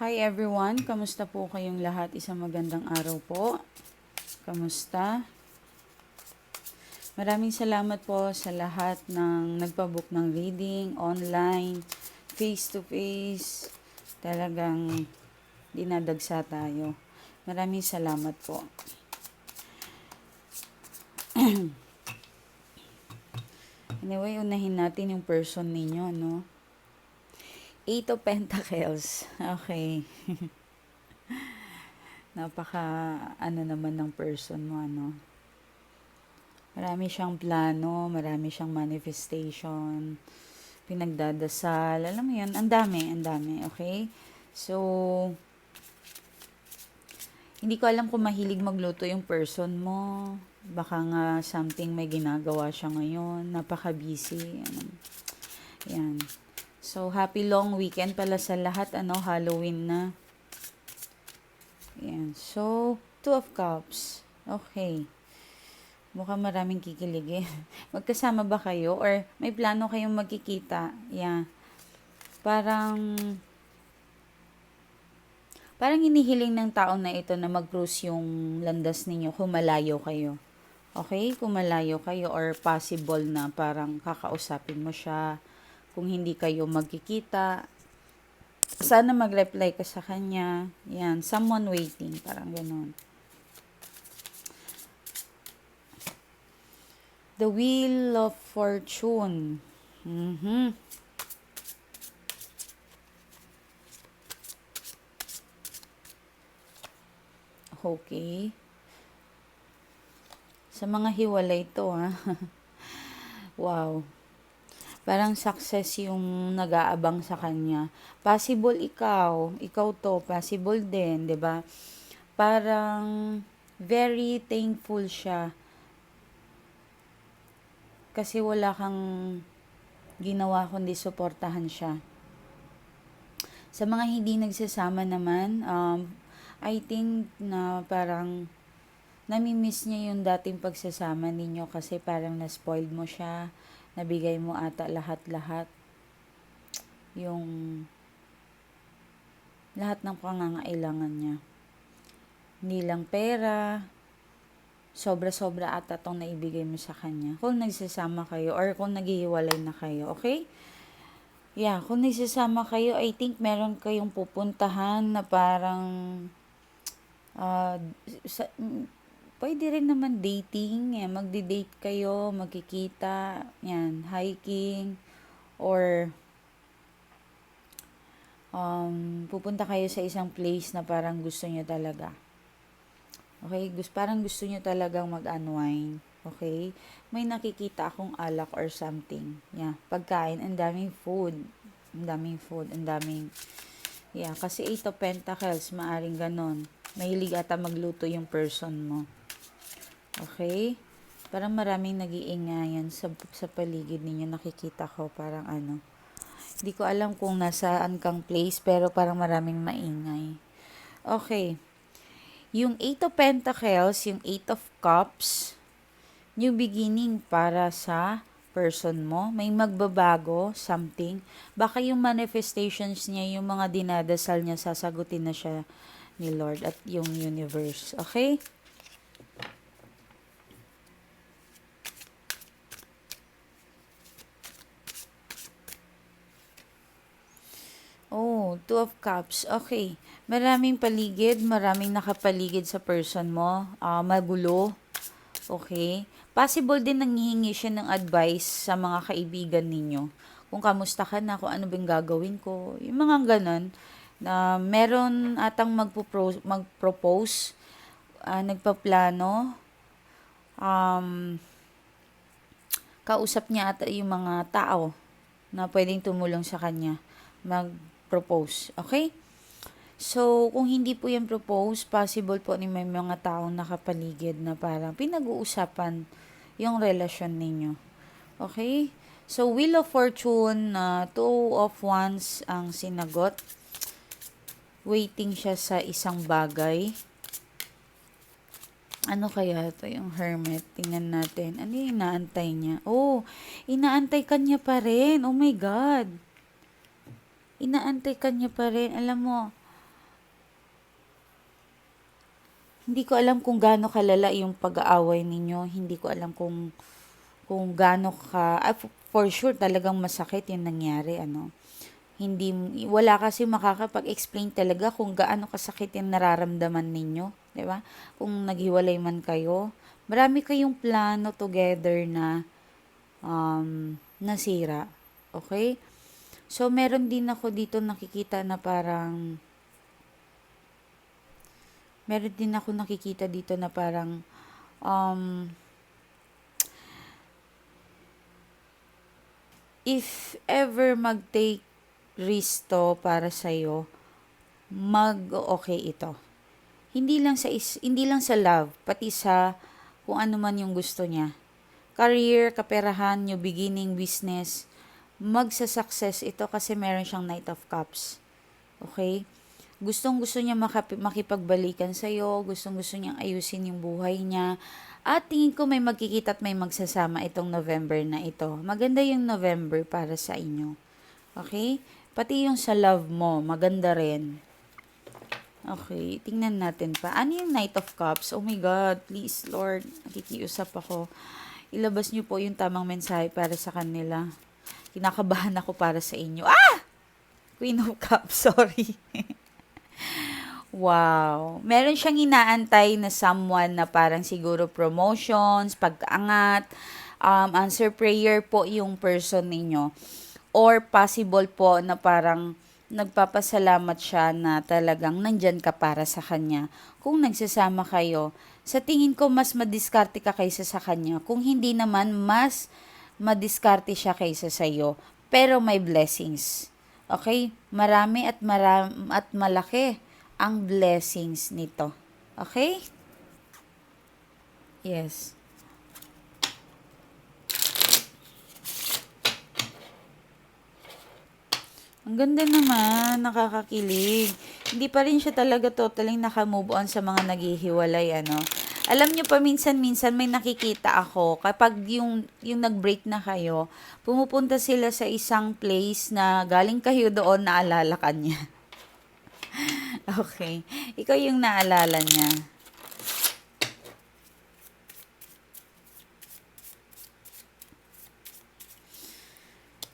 Hi everyone, kamusta po kayong lahat? Isang magandang araw po. Kamusta? Maraming salamat po sa lahat ng nagpabook ng reading, online, face-to-face. Talagang dinadagsa tayo. Maraming salamat po. anyway, unahin natin yung person ninyo, no? Eight of Pentacles. Okay. Napaka, ano naman ng person mo, ano? Marami siyang plano, marami siyang manifestation, pinagdadasal, alam mo yun, ang dami, ang dami, okay? So, hindi ko alam kung mahilig magluto yung person mo. Baka nga something may ginagawa siya ngayon, napaka-busy. Ano. Yan. So, happy long weekend pala sa lahat, ano, Halloween na. Yan. So, two of cups. Okay. Mukhang maraming kikiligin. Magkasama ba kayo? Or may plano kayong magkikita? Yeah. Parang, parang inihiling ng tao na ito na mag-cruise yung landas ninyo kung malayo kayo. Okay? Kung malayo kayo or possible na parang kakausapin mo siya. Kung hindi kayo magkikita, sana mag-reply ka sa kanya. Yan. Someone waiting. Parang ganun. The Wheel of Fortune. Mhm. Okay. Sa mga hiwalay to, ha? wow. Parang success yung nag-aabang sa kanya. Possible ikaw, ikaw to, possible din, 'di ba? Parang very thankful siya kasi wala kang ginawa kundi suportahan siya. Sa mga hindi nagsasama naman, um, I think na parang namimiss niya yung dating pagsasama ninyo kasi parang na-spoiled mo siya, nabigay mo ata lahat-lahat. Yung lahat ng pangangailangan niya. Hindi lang pera, sobra-sobra ata tong naibigay mo sa kanya. Kung nagsasama kayo or kung naghihiwalay na kayo, okay? Yeah, kung nagsasama kayo, I think meron kayong pupuntahan na parang uh, sa, pwede rin naman dating, yan, magdi-date kayo, magkikita, yan, hiking, or um, pupunta kayo sa isang place na parang gusto nyo talaga. Okay, gusto, parang gusto nyo talagang mag-unwind. Okay? May nakikita akong alak or something. Yeah, pagkain, ang daming food. Ang daming food, ang daming... Yeah, kasi 8 of Pentacles, maaring ganon. Mahilig ata magluto yung person mo. Okay? Parang maraming nag-iingayan sa, sa paligid ninyo. Nakikita ko parang ano. Hindi ko alam kung nasaan kang place, pero parang maraming maingay. Okay. Yung Eight of Pentacles, yung Eight of Cups, new beginning para sa person mo. May magbabago, something. Baka yung manifestations niya, yung mga dinadasal niya, sasagutin na siya ni Lord at yung universe. Okay? Oh, two of cups. Okay. Maraming paligid, maraming nakapaligid sa person mo. Uh, magulo. Okay. Possible din nanghihingi siya ng advice sa mga kaibigan ninyo. Kung kamusta ka na, kung ano bang gagawin ko. Yung mga ganon. Na meron atang magpo- mag-propose, uh, nagpaplano. Um, kausap niya ata yung mga tao na pwedeng tumulong sa kanya mag propose. Okay? So, kung hindi po yan propose, possible po ni may mga taong nakapaligid na parang pinag-uusapan yung relasyon ninyo. Okay? So, Wheel of Fortune, uh, two of Wands ang sinagot. Waiting siya sa isang bagay. Ano kaya ito yung hermit? Tingnan natin. Ano yung inaantay niya? Oh, inaantay ka niya pa rin. Oh my God inaantay ka niya pa rin. Alam mo, hindi ko alam kung gaano kalala yung pag-aaway ninyo. Hindi ko alam kung kung gaano ka ah, for sure talagang masakit yung nangyari ano. Hindi wala kasi makakapag-explain talaga kung gaano kasakit yung nararamdaman ninyo, 'di ba? Kung naghiwalay man kayo, marami kayong plano together na um, nasira. Okay? So, meron din ako dito nakikita na parang meron din ako nakikita dito na parang um, if ever mag-take risk to para sa'yo, mag-okay ito. Hindi lang sa is, hindi lang sa love, pati sa kung ano man yung gusto niya. Career, kaperahan, new beginning, business, magsa-success ito kasi meron siyang Knight of Cups. Okay? Gustong gusto niya makap- makipagbalikan sa'yo, gustong gusto niyang ayusin yung buhay niya, at tingin ko may magkikita at may magsasama itong November na ito. Maganda yung November para sa inyo. Okay? Pati yung sa love mo, maganda rin. Okay, tingnan natin pa. Ano yung Knight of Cups? Oh my God, please, Lord, nakikiusap ako. Ilabas niyo po yung tamang mensahe para sa kanila. Kinakabahan ako para sa inyo. Ah! Queen of Cups, sorry. Wow. Meron siyang inaantay na someone na parang siguro promotions, pag-angat, um, answer prayer po yung person ninyo. Or possible po na parang nagpapasalamat siya na talagang nandyan ka para sa kanya. Kung nagsasama kayo, sa tingin ko mas madiskarte ka kaysa sa kanya. Kung hindi naman, mas madiskarte siya kaysa sa iyo. Pero may blessings. Okay? Marami at, marami at malaki ang blessings nito. Okay? Yes. Ang ganda naman, nakakakilig. Hindi pa rin siya talaga totally nakamove on sa mga naghihiwalay, ano. Alam nyo pa, minsan-minsan may nakikita ako, kapag yung, yung nag-break na kayo, pumupunta sila sa isang place na galing kayo doon, naalala ka niya. Okay. Ikaw yung naalala niya.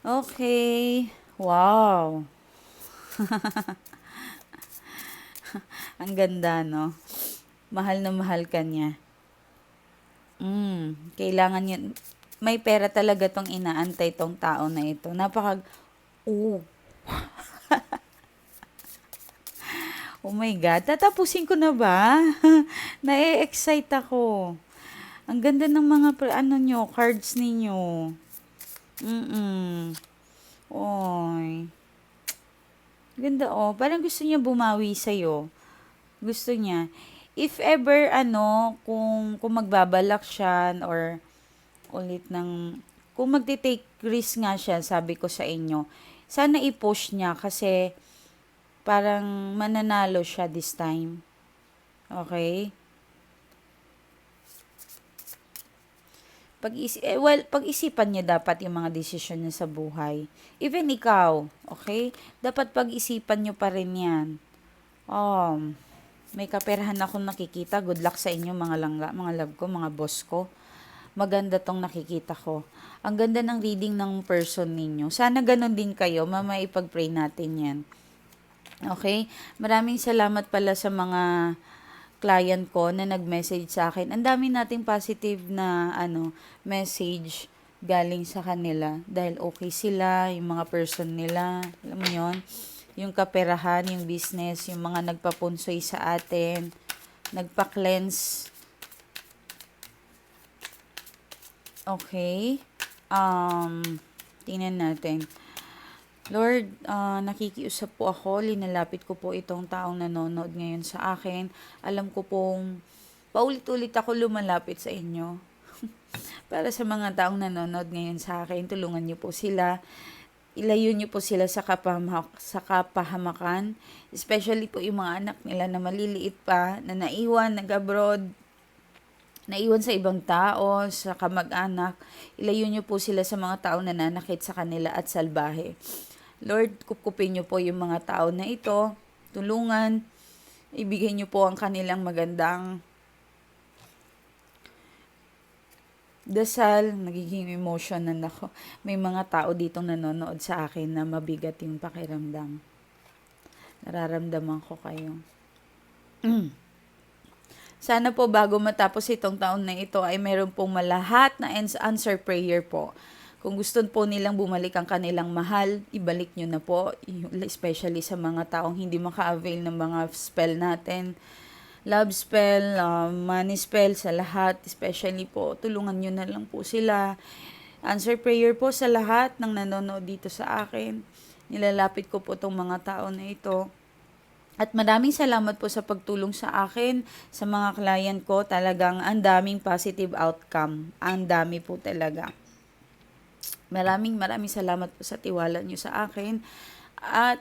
Okay. Wow. Ang ganda, no? Mahal na mahal ka niya. Mm, kailangan yun. May pera talaga tong inaantay tong tao na ito. Napaka... Oh. Oh my God, tatapusin ko na ba? Na-excite ako. Ang ganda ng mga, ano nyo, cards ninyo. Mm-mm. Oy. Ganda oh. Parang gusto niya bumawi sa'yo. Gusto niya. If ever, ano, kung, kung magbabalak siya or ulit ng, kung magti-take risk nga siya, sabi ko sa inyo, sana i-push niya kasi parang mananalo siya this time. Okay? Pag eh, well, pag-isipan niya dapat yung mga desisyon niya sa buhay. Even ikaw, okay? Dapat pag-isipan niyo pa rin yan. Um, may kaperahan akong nakikita. Good luck sa inyo mga langga, mga love ko, mga boss ko. Maganda tong nakikita ko. Ang ganda ng reading ng person ninyo. Sana ganun din kayo. Mama, ipag-pray natin yan. Okay? Maraming salamat pala sa mga client ko na nag-message sa akin. Ang dami nating positive na ano message galing sa kanila dahil okay sila, yung mga person nila, alam mo yon yung kaperahan, yung business, yung mga nagpapunsoy sa atin, nagpa-cleanse. Okay. Um, tingnan natin. Lord, uh, nakikiusap po ako, linalapit ko po itong taong nanonood ngayon sa akin. Alam ko pong paulit-ulit ako lumalapit sa inyo. Para sa mga taong nanonood ngayon sa akin, tulungan niyo po sila. Ilayo niyo po sila sa, kapahama, sa kapahamakan. Especially po yung mga anak nila na maliliit pa, na naiwan, nag-abroad, naiwan sa ibang tao, sa kamag-anak. Ilayo niyo po sila sa mga taong nananakit sa kanila at salbahe. Lord, kupkupin niyo po yung mga tao na ito, tulungan, ibigay niyo po ang kanilang magandang dasal, nagiging emotional ako. May mga tao ditong nanonood sa akin na mabigat yung pakiramdam. Nararamdaman ko kayo. Sana po bago matapos itong taon na ito ay meron pong malahat na ans- answer prayer po. Kung gusto po nilang bumalik ang kanilang mahal, ibalik nyo na po. Especially sa mga taong hindi maka-avail ng mga spell natin. Love spell, uh, money spell sa lahat. Especially po, tulungan nyo na lang po sila. Answer prayer po sa lahat ng nanonood dito sa akin. Nilalapit ko po itong mga tao na ito. At maraming salamat po sa pagtulong sa akin, sa mga client ko. Talagang ang daming positive outcome. Ang dami po talaga. Maraming maraming salamat po sa tiwala nyo sa akin. At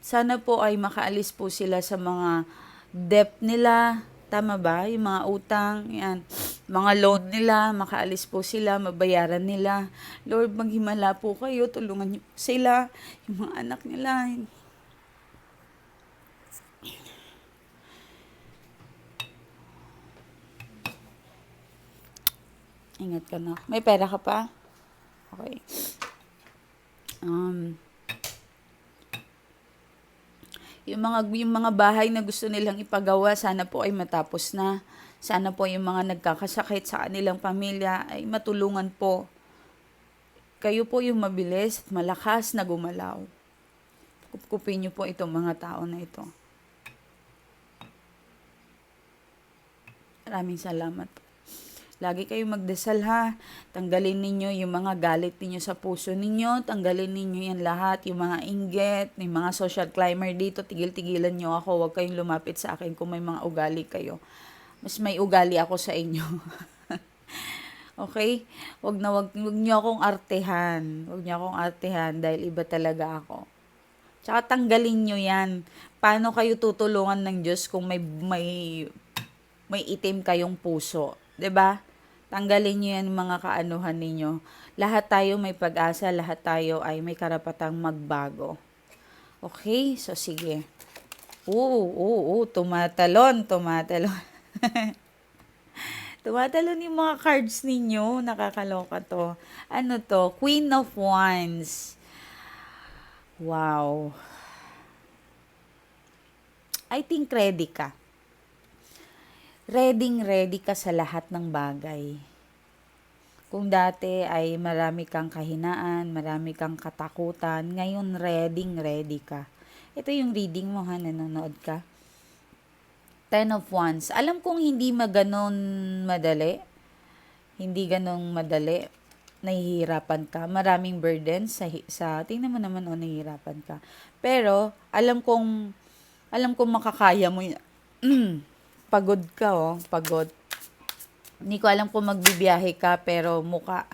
sana po ay makaalis po sila sa mga debt nila. Tama ba? Yung mga utang, yan. Mga loan nila, makaalis po sila, mabayaran nila. Lord, maghimala po kayo, tulungan niyo sila, yung mga anak nila, Ingat ka na. May pera ka pa? Okay. Um, yung mga yung mga bahay na gusto nilang ipagawa, sana po ay matapos na. Sana po yung mga nagkakasakit sa kanilang pamilya ay matulungan po. Kayo po yung mabilis at malakas na gumalaw. Kupkupin niyo po itong mga tao na ito. Maraming salamat po. Lagi kayong magdasal ha. Tanggalin ninyo yung mga galit ninyo sa puso ninyo. Tanggalin ninyo yan lahat. Yung mga inggit, yung mga social climber dito. Tigil-tigilan nyo ako. Huwag kayong lumapit sa akin kung may mga ugali kayo. Mas may ugali ako sa inyo. okay? Huwag na wag, wag nyo akong artehan. Huwag nyo akong artehan dahil iba talaga ako. Tsaka tanggalin nyo yan. Paano kayo tutulungan ng Diyos kung may, may, may itim kayong puso? 'di ba? Tanggalin niyo yan mga kaanuhan ninyo. Lahat tayo may pag-asa, lahat tayo ay may karapatang magbago. Okay? So, sige. Oo, oo, oo, tumatalon, tumatalon. tumatalon yung mga cards ninyo. Nakakaloka to. Ano to? Queen of Wands. Wow. I think ready ka ready ready ka sa lahat ng bagay. Kung dati ay marami kang kahinaan, marami kang katakutan, ngayon ready ready ka. Ito yung reading mo ha, nanonood ka. Ten of Wands. Alam kong hindi maganon madali. Hindi ganong madali. Nahihirapan ka. Maraming burdens sa, sa tingnan mo naman o oh, nahihirapan ka. Pero, alam kong, alam kong makakaya mo yun. pagod ka, oh. Pagod. Hindi ko alam kung magbibiyahe ka, pero muka.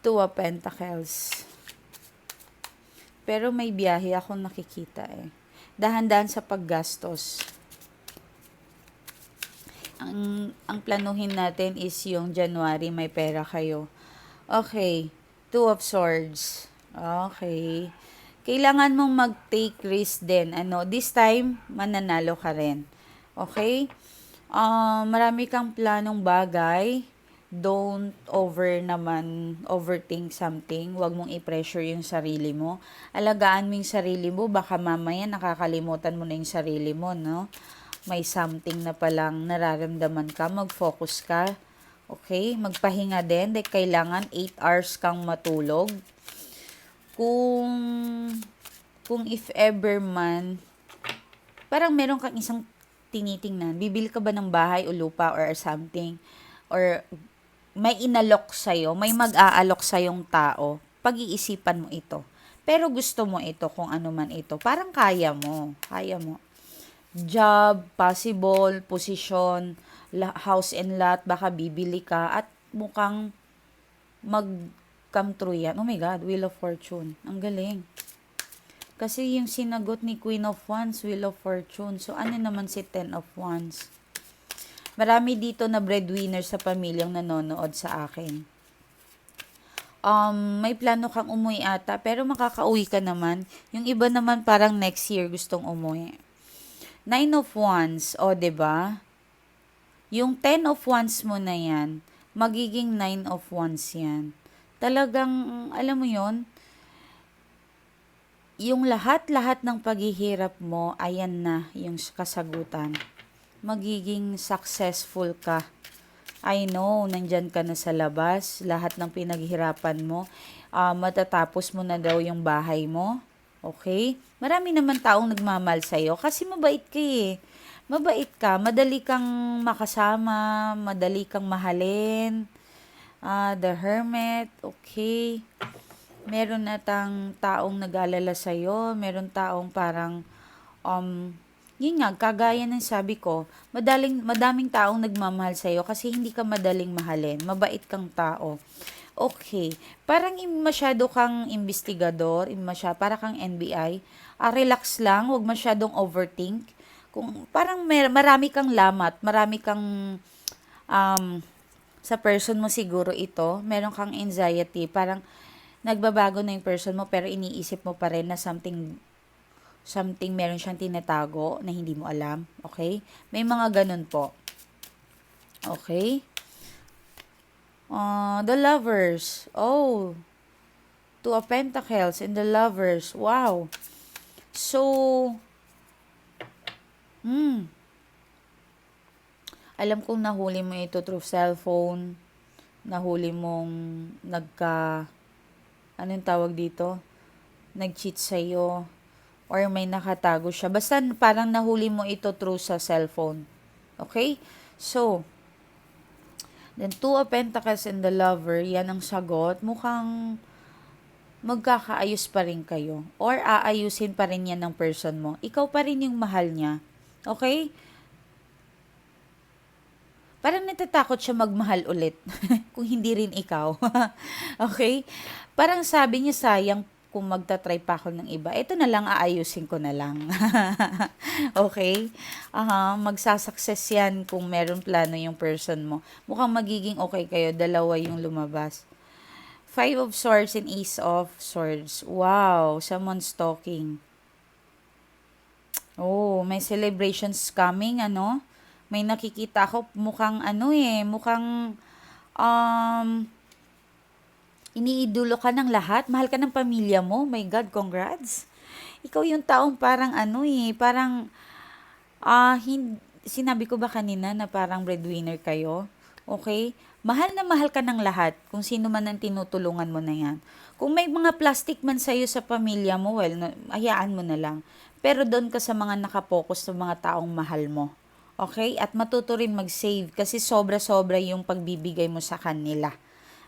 Two of Pentacles. Pero may biyahe ako nakikita eh. Dahan-dahan sa paggastos. Ang, ang planuhin natin is yung January may pera kayo. Okay. Two of Swords. Okay. Kailangan mong mag-take risk din. Ano, this time, mananalo ka rin. Okay? Uh, marami kang planong bagay. Don't over naman, overthink something. Huwag mong i-pressure yung sarili mo. Alagaan mo yung sarili mo. Baka mamaya nakakalimutan mo na yung sarili mo, no? May something na palang nararamdaman ka. Mag-focus ka. Okay? Magpahinga din. Dahil kailangan 8 hours kang matulog. Kung, kung if ever man, parang meron kang isang tinitingnan, bibili ka ba ng bahay o lupa or something? Or may inalok sa'yo, may mag-aalok sa'yong tao, pag-iisipan mo ito. Pero gusto mo ito kung ano man ito. Parang kaya mo. Kaya mo. Job, possible, position, house and lot, baka bibili ka at mukhang mag come true yan. Oh my God, Wheel of Fortune. Ang galing. Kasi yung sinagot ni Queen of Wands, Wheel of Fortune. So, ano naman si Ten of Wands? Marami dito na breadwinner sa pamilyang nanonood sa akin. Um, may plano kang umuwi ata, pero makakauwi ka naman. Yung iba naman parang next year gustong umuwi. Nine of Wands, o, 'di ba? Yung Ten of Wands mo na yan, magiging Nine of Wands yan. Talagang, alam mo yon yung lahat-lahat ng paghihirap mo, ayan na yung kasagutan. Magiging successful ka. I know, nandyan ka na sa labas, lahat ng pinaghirapan mo, uh, matatapos mo na daw yung bahay mo. Okay? Marami naman taong nagmamahal sa'yo kasi mabait ka eh. Mabait ka, madali kang makasama, madali kang mahalin. Uh, the Hermit, okay meron natang taong nag-alala sa'yo, meron taong parang, um, yun nga, kagaya ng sabi ko, madaling, madaming taong nagmamahal sa'yo kasi hindi ka madaling mahalin, mabait kang tao. Okay, parang masyado kang investigador, masya, para kang NBI, ah, relax lang, wag masyadong overthink. Kung parang mer- marami kang lamat, marami kang um, sa person mo siguro ito, meron kang anxiety, parang nagbabago na yung person mo pero iniisip mo pa rin na something something meron siyang tinatago na hindi mo alam. Okay? May mga ganun po. Okay? Uh, the lovers. Oh. Two of Pentacles and the lovers. Wow. So, hmm. Alam kong nahuli mo ito through cellphone. Nahuli mong nagka anong tawag dito, nag-cheat sa'yo, or may nakatago siya. Basta parang nahuli mo ito through sa cellphone. Okay? So, then two of pentacles and the lover, yan ang sagot. Mukhang magkakaayos pa rin kayo. Or aayusin pa rin yan ng person mo. Ikaw pa rin yung mahal niya. Okay? Parang natatakot siya magmahal ulit kung hindi rin ikaw. okay? Parang sabi niya sayang kung magta-try pa ako ng iba. Ito na lang aayusin ko na lang. okay? Uh, magsasucess yan kung meron plano yung person mo. Mukhang magiging okay kayo. Dalawa yung lumabas. Five of Swords and Ace of Swords. Wow, someone's talking. Oh, may celebrations coming, ano? May nakikita ako mukhang ano eh, mukhang um, iniidolo ka ng lahat, mahal ka ng pamilya mo, my God, congrats. Ikaw yung taong parang ano eh, parang, ah, uh, hin- sinabi ko ba kanina na parang breadwinner kayo? Okay? Mahal na mahal ka ng lahat, kung sino man ang tinutulungan mo na yan. Kung may mga plastic man sa'yo sa pamilya mo, well, hayaan mo na lang. Pero doon ka sa mga nakapokus sa mga taong mahal mo. Okay? At matuto rin mag-save kasi sobra-sobra yung pagbibigay mo sa kanila.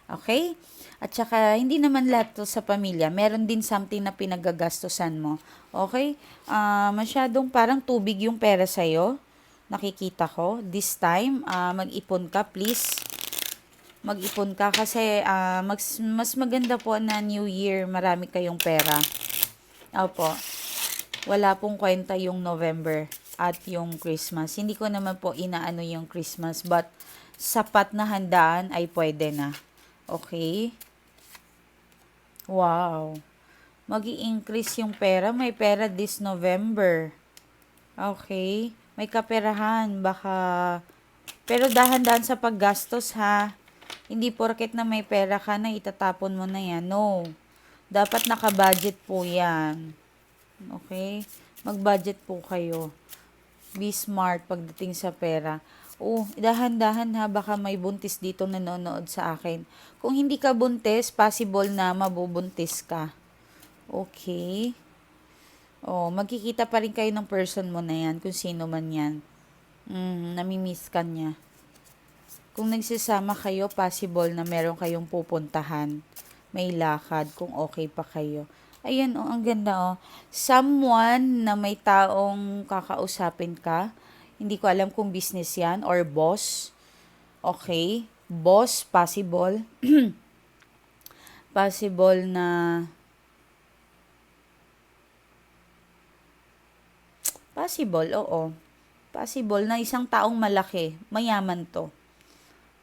Okay? At saka, hindi naman lahat to sa pamilya. Meron din something na pinagagastosan mo. Okay? Uh, masyadong parang tubig yung pera sa'yo. Nakikita ko. This time, uh, mag-ipon ka, please. Mag-ipon ka kasi uh, mas, mas maganda po na New Year, marami kayong pera. Opo. Wala pong kwenta yung November at yung Christmas. Hindi ko naman po inaano yung Christmas but sapat na handaan ay pwede na. Okay? Wow. mag increase yung pera. May pera this November. Okay? May kaperahan. Baka... Pero dahan-dahan sa paggastos ha. Hindi porket na may pera ka na itatapon mo na yan. No. Dapat naka-budget po yan. Okay? Mag-budget po kayo. Be smart pagdating sa pera. Oh, dahan-dahan ha, baka may buntis dito nanonood sa akin. Kung hindi ka buntis, possible na mabubuntis ka. Okay. Oh, magkikita pa rin kayo ng person mo na yan, kung sino man yan. Mm, namimiss ka niya. Kung nagsasama kayo, possible na meron kayong pupuntahan. May lakad kung okay pa kayo. Ayan, oh, ang ganda, oh. Someone na may taong kakausapin ka. Hindi ko alam kung business yan or boss. Okay. Boss, possible. possible na Possible, oo. Possible na isang taong malaki, mayaman to.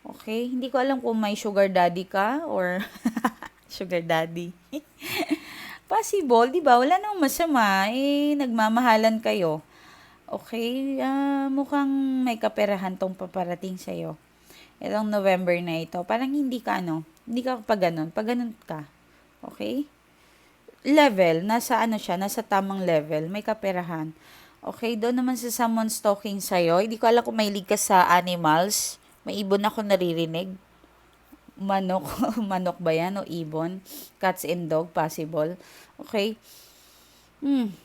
Okay? Hindi ko alam kung may sugar daddy ka or sugar daddy. Possible, di ba? Wala namang masama. Eh, nagmamahalan kayo. Okay, ah, mukhang may kaperahan tong paparating sa'yo. Itong November na ito. Parang hindi ka ano, hindi ka pa ganun. Pag ganun ka. Okay? Level, nasa ano siya, nasa tamang level. May kaperahan. Okay, doon naman sa someone stalking sa'yo. Hindi ko alam kung may ka sa animals. May ibon ako naririnig. Manok, manok ba yan o ibon? Cats and dog, possible. Okay. Hmm,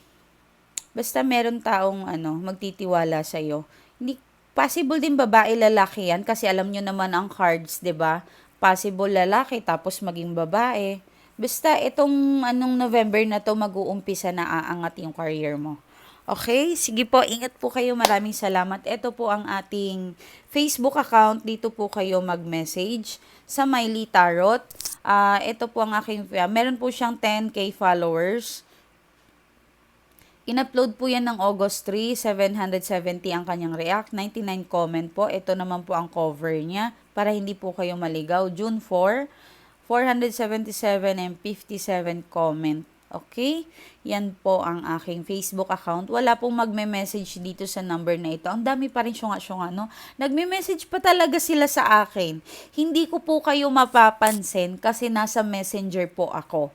Basta meron taong ano, magtitiwala sa iyo. Hindi possible din babae lalaki yan kasi alam nyo naman ang cards, 'di ba? Possible lalaki tapos maging babae. Basta itong anong November na to mag-uumpisa na aangat yung career mo. Okay? Sige po, ingat po kayo. Maraming salamat. Ito po ang ating Facebook account. Dito po kayo mag-message sa Miley Tarot. Uh, ito po ang aking, uh, meron po siyang 10k followers. In-upload po yan ng August 3, 770 ang kanyang react, 99 comment po. Ito naman po ang cover niya para hindi po kayo maligaw. June 4, 477 and 57 comment. Okay? Yan po ang aking Facebook account. Wala pong magme-message dito sa number na ito. Ang dami pa rin syunga-syunga, no? Nagme-message pa talaga sila sa akin. Hindi ko po kayo mapapansin kasi nasa messenger po ako.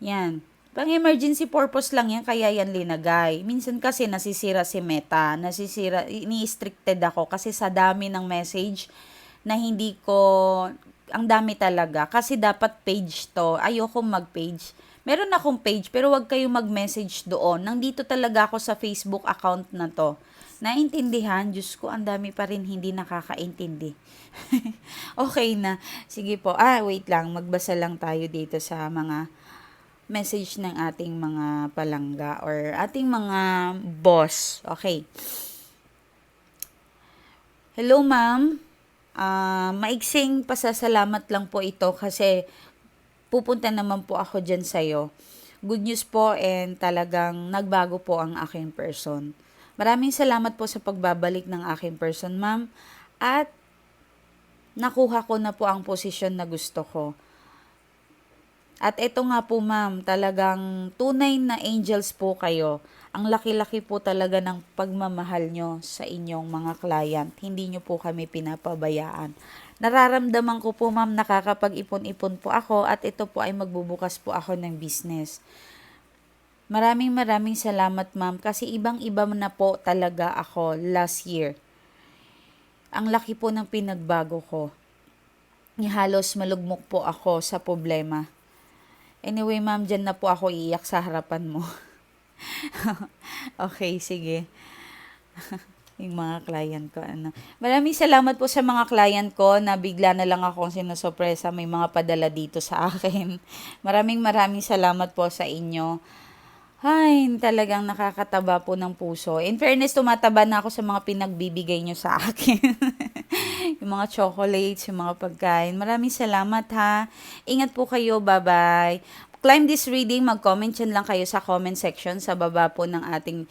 Yan. Pang emergency purpose lang yan, kaya yan linagay. Minsan kasi nasisira si Meta, nasisira, ini-restricted ako kasi sa dami ng message na hindi ko, ang dami talaga. Kasi dapat page to, ayoko mag-page. Meron akong page, pero wag kayong mag-message doon. Nandito talaga ako sa Facebook account na to. Naintindihan? Diyos ko, ang dami pa rin hindi nakakaintindi. okay na. Sige po. Ah, wait lang. Magbasa lang tayo dito sa mga message ng ating mga palangga or ating mga boss. Okay. Hello, ma'am. Uh, maiksing pasasalamat lang po ito kasi pupunta naman po ako dyan sa'yo. Good news po and talagang nagbago po ang aking person. Maraming salamat po sa pagbabalik ng aking person, ma'am. At nakuha ko na po ang posisyon na gusto ko at ito nga po ma'am, talagang tunay na angels po kayo. Ang laki-laki po talaga ng pagmamahal nyo sa inyong mga client. Hindi nyo po kami pinapabayaan. Nararamdaman ko po ma'am, nakakapag-ipon-ipon po ako at ito po ay magbubukas po ako ng business. Maraming maraming salamat ma'am kasi ibang-iba na po talaga ako last year. Ang laki po ng pinagbago ko. Halos malugmok po ako sa problema Anyway, ma'am, dyan na po ako iiyak sa harapan mo. okay, sige. yung mga client ko. Ano. Maraming salamat po sa mga client ko na bigla na lang akong sinusopresa. May mga padala dito sa akin. Maraming maraming salamat po sa inyo. Ay, talagang nakakataba po ng puso. In fairness, tumataba na ako sa mga pinagbibigay nyo sa akin. yung mga chocolates, yung mga pagkain. Maraming salamat ha. Ingat po kayo. Bye-bye. Climb this reading. Mag-comment yan lang kayo sa comment section sa baba po ng ating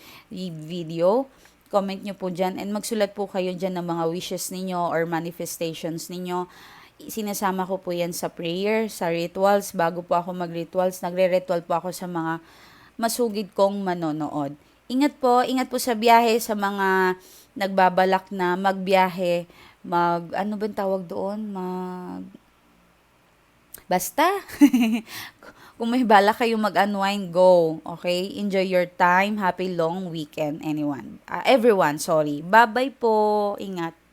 video. Comment nyo po dyan. And magsulat po kayo dyan ng mga wishes ninyo or manifestations ninyo sinasama ko po yan sa prayer, sa rituals. Bago po ako mag-rituals, nagre-ritual po ako sa mga masugid kong manonood. Ingat po, ingat po sa biyahe sa mga nagbabalak na magbiyahe, mag, ano ba tawag doon? Mag, basta, kung may bala kayo mag-unwind, go. Okay? Enjoy your time. Happy long weekend, anyone. Uh, everyone, sorry. Bye-bye po. Ingat.